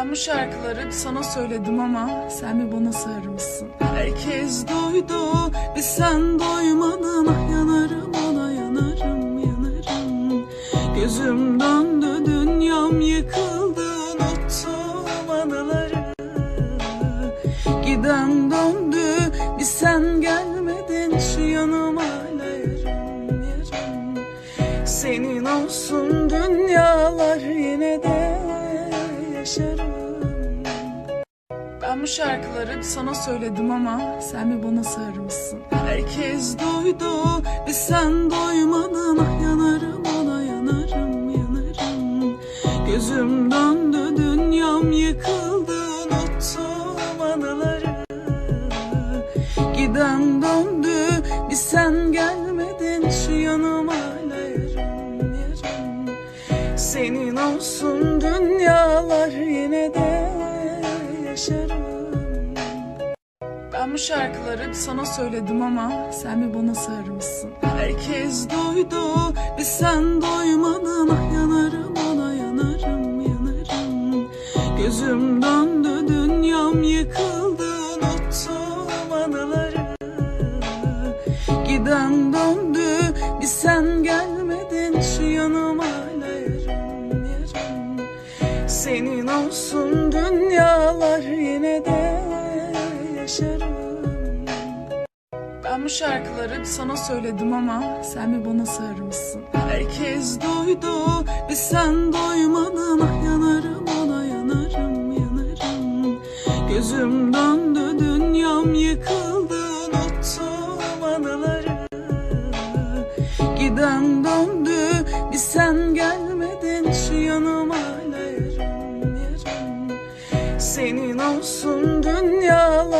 Ben bu şarkıları sana söyledim ama sen bir bana sığırmışsın. Herkes duydu, bir sen duymadın. Ah yanarım ona yanarım yanarım. Gözüm döndü, dünyam yıkıldı. Unuttum anıları. Giden döndü, bir sen gelmedin. Şu yanıma hala yarım yarım. Senin olsun dünyalar yine de yaşarım. Bu şarkıları sana söyledim ama sen bir bana sığırmışsın. Herkes duydu, bir sen duymadın. Ah yanarım ona yanarım yanarım. Gözüm döndü, dünyam yıkıldı. Unuttum anıları. Giden döndü, bir sen gelmedin. Şu yanıma yarım. Senin olsun dünyalar yine de yaşarım. Ben bu şarkıları sana söyledim ama sen bir bana sığırmışsın. Herkes duydu, bir sen duymadın. Ah yanarım ona yanarım yanarım. Gözüm döndü, dünyam yıkıldı. Unuttum anıları. Giden döndü, bir sen gelmedin. Şu yanıma yarım yarım. Senin olsun dünyalar yine de yaşarım. Ben bu şarkıları sana söyledim ama sen bir bana sığırmışsın. Herkes duydu, bir sen duymadın. Ah yanarım ona yanarım yanarım. Gözüm döndü, dünyam yıkıldı. Unuttum anıları. Giden döndü, bir sen gelmedin. Şu yanıma hala yarım yarım. Senin olsun dünyalar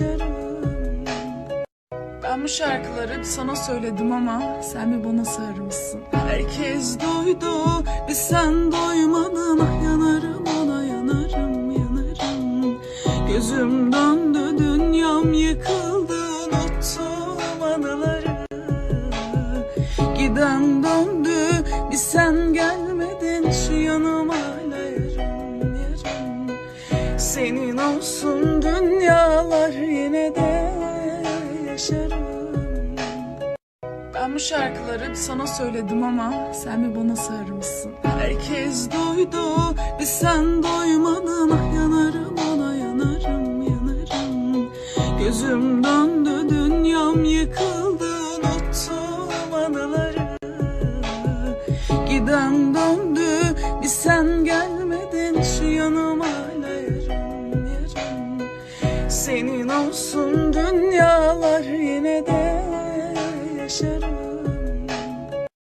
yaşarım. Ben bu şarkıları sana söyledim ama sen bir bana sığırmışsın. Herkes duydu, bir sen duymadın. Ah yanarım ona yanarım yanarım. Gözüm döndü, dünyam yıkıldı. Unuttum anıları. Giden döndü, bir sen gelmedin. Şu yanıma. Senin olsun dünyalar yine de yaşarım. Ben bu şarkıları sana söyledim ama sen bir bana sığırmışsın. Herkes duydu, bir sen duymadın. Ah yanarım ona yanarım yanarım. Gözüm döndü, dünyam yıkıldı. Unuttum anıları. Giden döndü, bir sen gelmedin. Şu yanıma. Senin olsun. Dünyalar yine de yaşarım